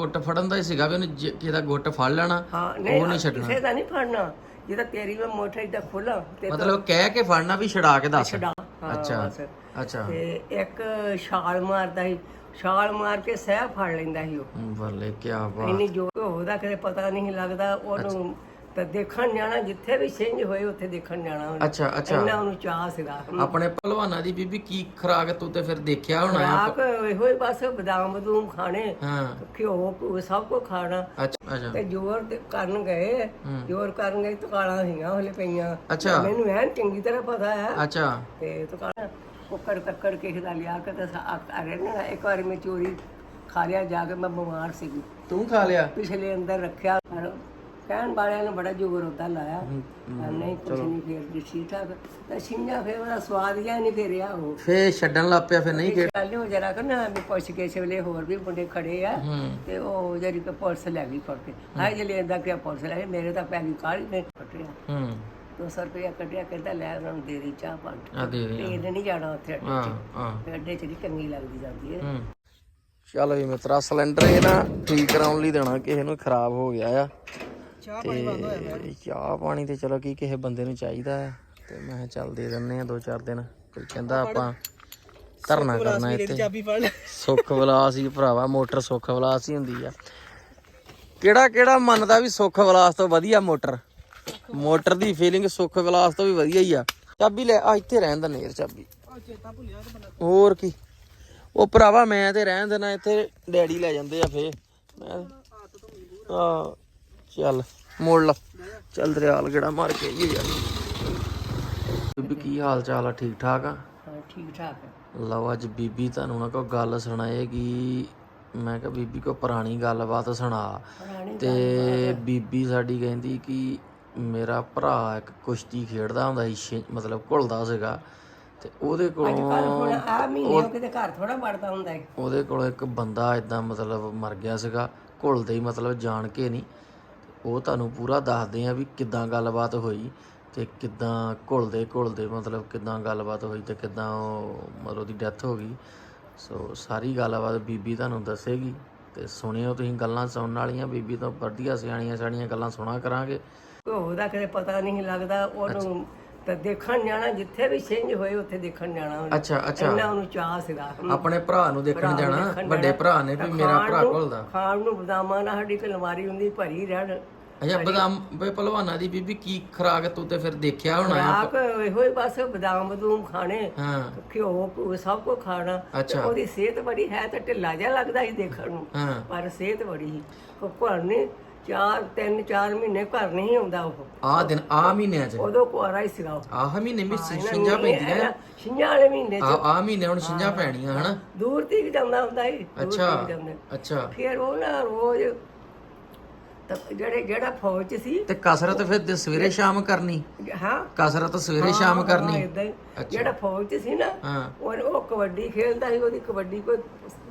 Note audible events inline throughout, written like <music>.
ਗੁੱਟ ਫੜਨ ਦਾ ਹੀ ਸੀਗਾ ਵੀ ਉਹਨੇ ਜੇ- ਗੁੱਟ ਫੜ ਲੈਣਾ ਹਾਂ ਉਹ ਨਹੀਂ ਨਹੀਂ ਛੱਡਣਾ। ਕਿਸੇ ਦਾ ਨਹੀਂ ਫੜਨਾ। ਜਿਹਦਾ ਤੇਰੀ ਮੈਂ ਮੋਟਰ ਇਦਾਂ ਖੋਲਾਂ ਤੇ ਮਤਲਬ ਕਹਿ ਕੇ ਫੜਨਾ ਵੀ ਛਡਾ ਕੇ ਦੱਸ। ਛਡਾ ਹਾਂ ਅੱਛਾ ਬਸ। ਅੱਛਾ। ਤੇ ਇੱਕ ਛਾਲ ਮਾਰਦਾ ਸੀ ਛਾਲ ਮਾਰ ਕੇ ਸਹਿ ਫੜ ਲੈਂਦਾ ਸੀ ਉਹ। ਬੱਲੇ ਕੀ ਬਾਤ। ਇੰਨੀ ਜੋਰ ਉਹਦਾ ਕਦੇ ਪਤਾ ਨਹੀਂ ਲੱਗਦਾ ਉਹਨੂੰ ਤਾਂ ਦੇਖਣ ਜਾਣਾ ਜਿੱਥੇ ਵੀ ਸਿੰਝ ਹੋਏ ਉੱਥੇ ਦੇਖਣ ਜਾਣਾ ਉਹਨੇ। ਅੱਛਾ ਅੱਛਾ। ਇੰਨਾ ਉਹਨੂੰ ਚਾਹ ਸੀਗਾ। ਆਪਣੇ ਪਹਿਲਵਾਨਾਂ ਦੀ ਬੀਬੀ ਕੀ ਖਰਾਕ ਤੂੰ ਤੇ ਫਿਰ ਦੇਖਿਆ ਹੋਣਾ ਆ ਰਾਕ ਇਹੋ ਹੀ ਬਸ ਬਦਾਮ ਬਦੂਮ ਖਾਣੇ ਹਾਂ। ਘਿਓ ਘਿਓ ਸਭ ਕੁਝ ਖਾਣਾ। ਅੱਛਾ ਅੱਛਾ। ਤੇ ਜ਼ੋਰ ਤੇ ਕਰਨ ਗਏ ਜ਼ੋਰ ਕਰਨ ਗਏ ਤਕਾਲਾਂ ਸੀਗੀਆਂ ਹਲੇ ਪਈਆਂ। ਅੱਛਾ। ਮੈਨੂੰ ਐਨ ਚੰਗੀ ਤਰ੍ਹਾਂ ਪਤਾ ਹੈ। ਅੱਛਾ। ਤੇ ਤਕਾਲਾਂ ਕੁੱਕੜ ਕੱਕੜ ਕਿਸੇ ਦਾ ਲਿਆ ਕੇ ਤੇ ਅਰੇ ਨਾ ਇੱਕ ਵਾਰੀ ਮੈਂ ਚੋਰੀ ਖਾ ਲਿਆ ਜਾ ਕੇ ਮੈਂ ਬਿਮਾਰ ਸੀਗੀ। ਤੂੰ ਖਾ ਲਿਆ? ਪਿਛਲੇ ਅੰਦਰ ਰੱਖਿਆ ਕਹਿਣ ਵਾਲਿਆਂ ਨੇ ਬੜਾ ਜ਼ੋਰ ਉਹਦਾ ਲਾਇਆ। ਪਰ ਨਹੀਂ ਕੁਛ ਨਹੀਂ ਫੇਰ ਵੀ ਠੀਕ ਠਾਕ। ਤਾਂ ਛਿੰਝਾ ਫੇਰ ਉਹਦਾ ਸਵਾਦ ਜਿਹਾ ਨਹੀਂ ਫੇਰਿਆ ਉਹ। ਫੇ ਛੱਡਣ ਲੱਗ ਪਿਆ ਫਿਰ ਨਹੀਂ ਗੱਲ ਹੋ ਜਰਾ ਕਿ ਨਾ ਵੀ ਪੁੱਛ ਕੇ ਵੇਲੇ ਹੋਰ ਵੀ ਮੁੰਡੇ ਖੜੇ ਆ। ਹੂੰ। ਤੇ ਉਹ ਜਿਹੜੀ ਕਿ ਪੁਲਿਸ ਲੈ ਗਈ ਫੜ ਕੇ। ਹਾਏ ਜਲੇ ਇੰਦਾ ਕਿ ਪੁਲਿਸ ਲੈ ਗਈ? ਮੇਰੇ ਤਾਂ ਪੈਰੀ ਕਾਲੀ ਨੇ ਕੱਟਿਆ ਹੂੰ। 200 ਰੁਪਇਆ ਕੱਢਿਆ ਕਹਿੰਦਾ ਲੈ ਉਹਨਾਂ ਨੂੰ ਦੇ ਦੇ ਚਾਹ ਪਾਣੀ। ਆ ਦੇ ਦੇ। ਟ੍ਰੇਨ ਨਹੀਂ ਜਾਣਾ ਉੱਥੇ ਅੱਡੇ ਹਾਂ 'ਚ। ਹਾਂ। ਅੱਡੇ 'ਚ ਨਹੀਂ ਚੰਗੀ ਲੱਗਦੀ ਜਾਂਦੀ ਹੈ ਹੂੰ। ਚਲ ਵੀ ਮਿੱਤਰਾ ਸਿਲੰਡਰ ਇਹ ਨਾ ਠੀਕ ਕਰਾਉਣ ਲਈ ਦੇਣਾ ਕਿਸੇ ਨੂੰ ਖਰਾਬ ਹੋ ਗਿਆ ਆ। ਚਾਹ ਪਾਣੀ ਬੰਦ ਹੋਇਆ ਚਾਹ ਪਾਣੀ ਤੇ ਚਲੋ ਕੀ ਕਿਸੇ ਬੰਦੇ ਨੂੰ ਚਾਹੀਦਾ ਆ ਤੇ ਮੈਂ ਚੱਲ ਦੇ ਦਿੰਨੇ ਆ ਦੋ ਚਾਰ ਦਿਨ। ਕੋਈ ਕਹਿੰਦਾ ਆਪਾਂ ਧਰਨਾ ਕਰਨਾ ਇੱਥੇ। ਸੁੱਖ ਵਿਲਾਸ ਹੀ ਭਰਾਵਾ ਮੋਟਰ ਸੁੱਖ ਵਿਲਾਸ ਹੀ ਹੁੰਦੀ ਆ। ਕਿਹੜਾ ਕਿਹੜਾ ਮੰਨਦਾ ਵੀ ਸੁੱਖ ਵਿਲਾਸ ਤੋਂ ਵਧੀਆ ਮੋਟਰ? ਮੋਟਰ ਦੀ ਫੀਲਿੰਗ ਸੁੱਖ ਵਿਲਾਸ ਤੋਂ ਵੀ ਵਧੀਆ ਹੀ ਆ। ਚਾਬੀ ਲੈ ਆ ਇੱਥੇ ਰਹਿਣ ਦਾ ਨੇਰ ਚਾਬੀ। ਹੋਰ ਕੀ? ਉਹ ਭਰਾਵਾ ਮੈਂ ਤੇ ਰਹਿਣ ਦੇਣਾ ਇੱਥੇ ਡੈਡੀ ਲੈ ਜਾਂਦੇ ਆ ਫੇ ਮੈਂ ਆ ਚੱਲ ਮੋੜ ਲਾ ਚੱਲ ਦਰਿਆਲ ਗੇੜਾ ਮਾਰ ਕੇ ਆਈਏ ਯਾਰ। ਬੀਬੀ ਕੀ ਹਾਲ ਚਾਲ ਆ? ਠੀਕ ਠਾਕ ਆ? ਠੀਕ ਠਾਕ ਲਓ ਅੱਜ ਬੀਬੀ ਤੁਹਾਨੂੰ ਨਾ ਕੋਈ ਗੱਲ ਸੁਣਾਏਗੀ। ਮੈਂ ਕਿਹਾ ਬੀਬੀ ਕੋ ਪੁਰਾਣੀ ਗੱਲਬਾਤ ਸੁਣਾ। ਤੇ ਬੀਬੀ ਸਾਡੀ ਕਹਿੰਦੀ ਕਿ ਮੇਰਾ ਭਰਾ ਇੱਕ ਕੁਸ਼ਤੀ ਖੇਡਦਾ ਹੁੰਦਾ ਸੀ ਮਤਲਬ ਘੁਲਦਾ ਸੀਗਾ। ਤੇ ਉਹਦੇ ਕੱਲ ਆ ਮਹੀਨੇ ਉਹ ਕਿਤੇ ਘਰ ਥੋੜਾ ਵੜਦਾ ਹੁੰਦਾ ਹੈ। ਉਹਦੇ ਕੋਲ ਇੱਕ ਬੰਦਾ ਇਦਾਂ ਮਤਲਬ ਮਰ ਗਿਆ ਸੀਗਾ। ਘੁਲਦੇ ਹੀ ਮਤਲਬ ਜਾਣ ਕੇ ਨਹੀਂ। ਉਹ ਤੁਹਾਨੂੰ ਪੂਰਾ ਦੱਸਦੇ ਆ ਵੀ ਕਿੱਦਾਂ ਗੱਲਬਾਤ ਹੋਈ ਤੇ ਕਿੱਦਾਂ ਘੁਲਦੇ ਘੁਲਦੇ ਮਤਲਬ ਕਿੱਦਾਂ ਗੱਲਬਾਤ ਹੋਈ ਤੇ ਕਿੱਦਾਂ ਉਹ ਮਤਲਬ ਉਹਦੀ ਡੈਥ ਹੋ ਗਈ। ਸੋ ਸਾਰੀ ਗੱਲਬਾਤ ਬੀਬੀ ਤੁਹਾਨੂੰ ਦੱਸੇਗੀ ਤੇ ਸੁਣਿਓ ਤੁਸੀਂ ਗੱਲਾਂ ਸੁਣਨ ਵਾਲੀਆਂ ਬੀਬੀ ਤੋਂ ਵਧੀਆ ਸਿਆਣੀਆਂ ਸਿਆਣੀਆਂ ਗੱਲਾਂ ਸੁਣਾ ਕਰਾਂਗੇ। ਉਹਦਾ ਕਦੇ ਪਤਾ ਨਹੀਂ ਲੱਗਦਾ ਉਹਨੂੰ ਤਾਂ ਦੇਖਣ ਜਾਣਾ ਜਿੱਥੇ ਵੀ ਸਿੰਝ ਹੋਏ ਉੱਥੇ ਦੇਖਣ ਜਾਣਾ ਉਹਨੇ। ਅੱਛਾ ਅੱਛਾ। ਇੰਨਾ ਉਹਨੂੰ ਚਾਹ ਸੀਗਾ। ਆਪਣੇ ਭਰਾ ਨੂੰ ਦੇਖਣ ਜਾਣਾ? ਦੇਖਣ ਵੱਡੇ ਜਾਣਾ। ਭਰਾ ਨੇ ਵੀ ਮੇਰਾ ਭਰਾ ਘੁਲਦਾ ਖਾਣ ਨੂੰ ਬਦਾਮਾਂ ਨਾਲ ਸਾਡੀ ਕਲਮਾਰੀ ਹੁੰਦੀ ਭਰੀ ਰਹਿਣ। ਅੱਛਾ ਬਦਾਮ ਬਈ ਪਹਿਲਵਾਨਾਂ ਦੀ ਬੀਬੀ ਕੀ ਖਰਾਕ ਤੂੰ ਤੇ ਫਿਰ ਦੇਖਿਆ ਹੋਣਾ? ਆ ਰਾਕ ਇਹੋ ਹੀ ਬਸ ਬਦਾਮ ਬਦੂਮ ਖਾਣੇ। ਹਾਂ। ਘਿਓ ਘਿਓ ਸਭ ਕੁਝ ਖਾਣਾ। ਤੇ ਅੱਛਾ ਉਹਦੀ ਸਿਹਤ ਬੜੀ ਹੈ ਤਾਂ ਢਿੱਲਾ ਜਿਹਾ ਲੱਗਦਾ ਸੀ ਦੇਖਣ ਨੂੰ। ਹਾਂ। ਪਰ ਸਿਹਤ ਬੜੀ ਸੀ। ਉਹ ਘਰ ਨੇ ਚਾਰ ਤਿੰਨ ਚਾਰ ਮਹੀਨੇ ਘਰ ਨਹੀਂ ਆਉਂਦਾ ਉਹ। ਆ ਦਿਨ ਆ ਮਹੀਨਿਆਂ ਚ। ਉਦੋਂ ਕੁਆਰਾ ਹੀ ਸੀਗਾ ਉਹ। ਆਹ ਮਹੀਨੇ ਵੀ ਛਿੰਝਾਂ ਪੈਂਦੀਆਂ। ਛਿੰਝਾਂ ਵਾਲੇ ਮਹੀਨੇ ਆ ਆ ਮਹੀਨੇ ਹੁਣ ਛਿੰਝਾਂ ਪੈਣੀਆਂ ਹਨਾ? ਦੂਰ ਤੀਕ ਜਾਂਦਾ ਹੁੰਦਾ ਸੀ ਦੂਰ ਅੱਛਾ ਤੀਕ ਜਾਂਦਾ। ਅੱਛਾ। ਫਿਰ ਉਹ ਨਾ ਰੋਜ਼ ਤਾਂ ਜਿਹੜੇ ਜਿਹੜਾ ਫੌਜ 'ਚ ਸੀ ਤੇ ਕਸਰਤ ਫਿਰ ਤੇ ਸਵੇਰੇ ਸ਼ਾਮ ਕਰਨੀ। ਹਾਂ। ਕਸਰਤ ਸਵੇਰੇ ਸ਼ਾਮ ਕਰਨੀ। ਇਦਾਂ ਹੀ। ਜਿਹੜਾ ਫੌਜ 'ਚ ਸੀ ਨਾ ਹਾਂ। ਉਹ ਉਹ ਕਬੱਡੀ ਖੇਡਦਾ ਸੀ ਉਹਦੀ ਕਬੱਡੀ ਕੋਈ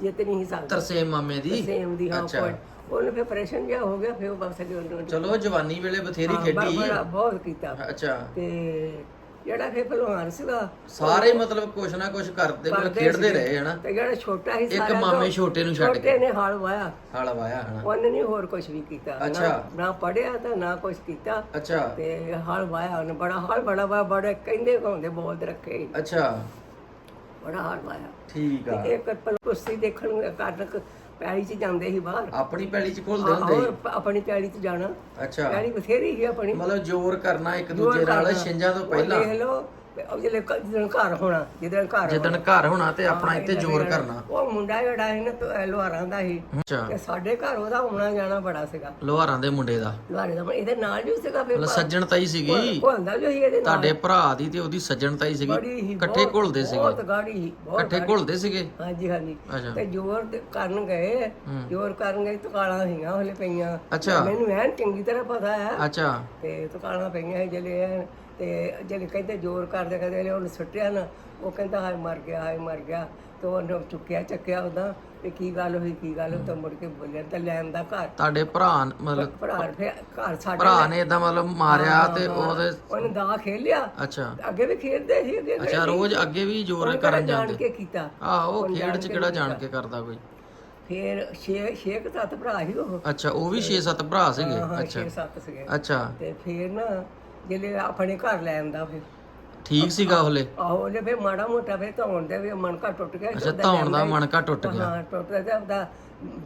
ਜਿੱਤ ਨਹੀਂ ਸੀ ਸਕਦਾ। ਤਰਸੇ ਮਾਮੇ ਦੀ? ਸੇਮ ਦੀ ਹਾਂ ਅੱਛਾ। ਕੋਈ ਉਹਨੂੰ ਫਿਰ ਆਪਰੇਸ਼ਨ ਜਿਹਾ ਹੋ ਗਿਆ ਫਿਰ ਉਹ ਬਸ ਅੱਗੇ ਉਹਨੂੰ ਚਲੋ ਜਵਾਨੀ ਵੇਲੇ ਬਥੇਰੀ ਖੇਡੀ। ਬੜਾ ਬਹੁਤ ਕੀਤਾ। ਅੱਛਾ। ਤੇ ਜਿਹੜਾ ਫਿਰ ਪਹਿਲਵਾਨ ਸੀਗਾ ਸਾਰੇ ਮਤਲਬ ਕੁਛ ਨਾ ਕੁਛ ਕਰਦੇ ਮਤਲਬ ਖੇਡਦੇ ਰਹੇ ਹਨਾ? ਤੇ ਜਿਹੜਾ ਛੋਟਾ ਸੀ ਇੱਕ ਸਾਰਿਆਂ ਮਾਮੇ ਛੋਟੇ ਨੂੰ ਛੱਡ ਕੇ। ਛੋਟੇ ਨੇ ਹਲ ਵਾਇਆ। ਹਲ ਵਾਇਆ ਹਨਾ? ਉਹਨੇ ਨਹੀਂ ਹੋਰ ਕੁਝ ਵੀ ਕੀਤਾ ਨਾ- ਅੱਛਾ। ਨਾ ਪੜਿਆ ਤਾਂ ਨਾ ਕੁਝ ਕੀਤਾ। ਅੱਛਾ। ਤੇ ਹਲ ਵਾਇਆ ਉਹਨੇ ਬੜਾ ਹਲ ਬੜਾ ਵਾਇਆ ਬੜੇ ਕਹਿੰਦੇ ਹੁੰਦੇ ਬੋਲਦ ਰੱਖੇ। ਅੱਛਾ। ਬੜਾ ਹਲ ਵਾਇਆ। ਠੀਕ ਆ। ਇੱਕ ਪਲ ਕੁਸ਼ਤੀ ਦੇਖਣ ਨੂੰ ਕਾਟਕ ਪੈਲੀ ਚ ਜਾਂਦੇ ਸੀ ਬਾਹਰ। ਆਪਣੀ ਪੈਲੀ ਚ ਘੁਲਦੇ ਹੁੰਦੇ ਹੋਰ ਆਪਣੀ ਪੈਲੀ ਚ ਜਾਣਾ। ਅੱਛਾ। ਪੈਲੀ ਬਥੇਰੀ ਸੀ ਆਪਣੀ। ਮਤਲਬ ਜ਼ੋਰ ਕਰਨਾ ਇੱਕ ਦੂਜੇ ਨਾਲ ਛਿੰਝਾਂ ਤੋਂ ਪਹਿਲਾਂ? ਦੇਖ ਲਓ ਜਿਹੜੇ ਘਰ ਹੋਣਾ ਜਿੱਦਣ ਘਰ ਜਿੱਦਣ ਘਰ ਹੋਣਾ ਤੇ ਆਪਣਾ ਇੱਥੇ ਜ਼ੋਰ ਕਰਨਾ। ਉਹ ਮੁੰਡਾ ਜਿਹੜਾ ਸੀ ਨਾ ਲੋਹਾਰਾਂ ਦਾ ਸੀ। ਅੱਛਾ। ਤੇ ਸਾਡੇ ਘਰ ਉਹਦਾ ਆਉਣਾ ਜਾਣਾ ਬੜਾ ਸੀਗਾ। ਲੋਹਾਰਾਂ ਦੇ ਮੁੰਡੇ ਦਾ? ਲੋਹਾਰੇ ਦਾ ਇਹਦੇ ਨਾਲ ਜੋ ਸੀਗਾ ਫਿਰ ਮਤਲਬ ਸੱਜਣ ਤਾਈ ਸੀਗੀ? ਉਹ ਹੁੰਦਾ ਜੋ ਸੀ ਇਹਦੇ ਨਾਲ। ਤੁਹਾਡੇ ਭਰਾ ਦੀ ਤੇ ਉਹਦੀ ਸੱਜਣ ਤਾਈ ਸੀਗੀ? ਬੜੀ ਹੀ ਇਕੱਠੇ ਘੁਲਦੇ ਸੀਗੇ? ਬਹੁਤ ਗਾੜੀ ਸੀ ਬਹੁਤ ਇਕੱਠੇ ਘੁਲਦੇ ਸੀਗੇ? ਹਾਂਜੀ ਹਾਂਜੀ। ਅੱਛਾ। ਤੇ ਜ਼ੋਰ ਤੇ ਕਰਨ ਗਏ। ਜ਼ੋਰ ਕਰਨ ਗਏ ਤਕਾਲਾਂ ਸੀਗੀਆਂ ਹਲੇ ਪਈਆਂ। ਅੱਛਾ। ਮੈਨੂੰ ਐਨ ਚੰਗੀ ਤਰ੍ਹਾਂ ਪਤਾ ਹੈ। ਅੱਛਾ। ਤੇ ਤਕਾਲਾਂ ਪਈਆਂ ਸੀ ਜਿਹੜੇ ਐਨ ਤੇ ਜਿਹੜੇ ਕਹਿੰਦੇ ਜ਼ੋਰ ਕਰਦੇ ਕਰਦੇ ਉਹਨੂੰ ਸੁੱਟਿਆ ਨਾ ਉਹ ਕਹਿੰਦਾ ਹਾਏ ਮਰ ਗਿਆ ਹਾਏ ਮਰ ਗਿਆ। ਤੇ ਉਹਨੇ ਚੁੱਕਿਆ ਚੱਕਿਆ ਉਹਦਾ ਤੇ ਕੀ ਗੱਲ ਹੋਈ ਕੀ ਗੱਲ ਹੋਈ ਤਾਂ ਮੁੜ ਕੇ ਬੋਲਿਆ ਤਾਂ ਲੈਣ ਦਾ ਘਰ। ਤੁਹਾਡੇ ਭਰਾ ਨ- ਮਤਲਬ ਭਰਾ ਫਿਰ ਘਰ ਸਾਡੇ ਭਰਾ ਨੇ ਇਦਾਂ ਮਤਲਬ ਮਾਰਿਆ ਤੇ ਉਹਦੇ ਉਹਨੇ ਦਾ ਖੇਲਿਆ। ਅੱਛਾ। ਅੱਗੇ ਵੀ ਖੇਡਦੇ ਸੀ ਅੱਗੇ ਅੱਛਾ ਰੋਜ਼ ਅੱਗੇ ਵੀ ਜ਼ੋਰ ਕਰਨ ਜਾਣ ਜਾਂਦੇ? ਕੇ ਕੀਤਾ? ਆਹੋ ਖੇਡ ਚ ਕਿਹੜਾ ਜਾਣ ਕੇ ਕਰਦਾ ਕੋਈ? ਫਿਰ ਛੇ ਛੇ ਕੁ ਸੱਤ ਭਰਾ ਸੀ ਉਹ। ਅੱਛਾ ਉਹ ਵੀ 6-7 ਭਰਾ ਸੀਗੇ? ਅੱਛਾ ਛੇ ਸੱਤ ਸੀਗੇ। ਅੱਛਾ। ਤੇ ਫਿਰ ਨਾ ਜਿਹੜੇ ਆਪਣੇ ਘਰ ਲੈ ਆਂਦਾ ਫਿਰ। ਠੀਕ ਸੀਗਾ ਹਲੇ ਆਹੋ ਉਹਨੇ ਫਿਰ ਮਾੜਾ ਮੋਟਾ ਫਿਰ ਧੌਣ ਦੇ ਵੀ ਮਣਕਾ ਟੁੱਟ ਗਿਆ ਅੱਛਾ ਧੌਣ ਦਾ ਮਣਕਾ ਟੁੱਟ ਗਿਆ। ਹਾਂ ਟੁੱਟਦਾ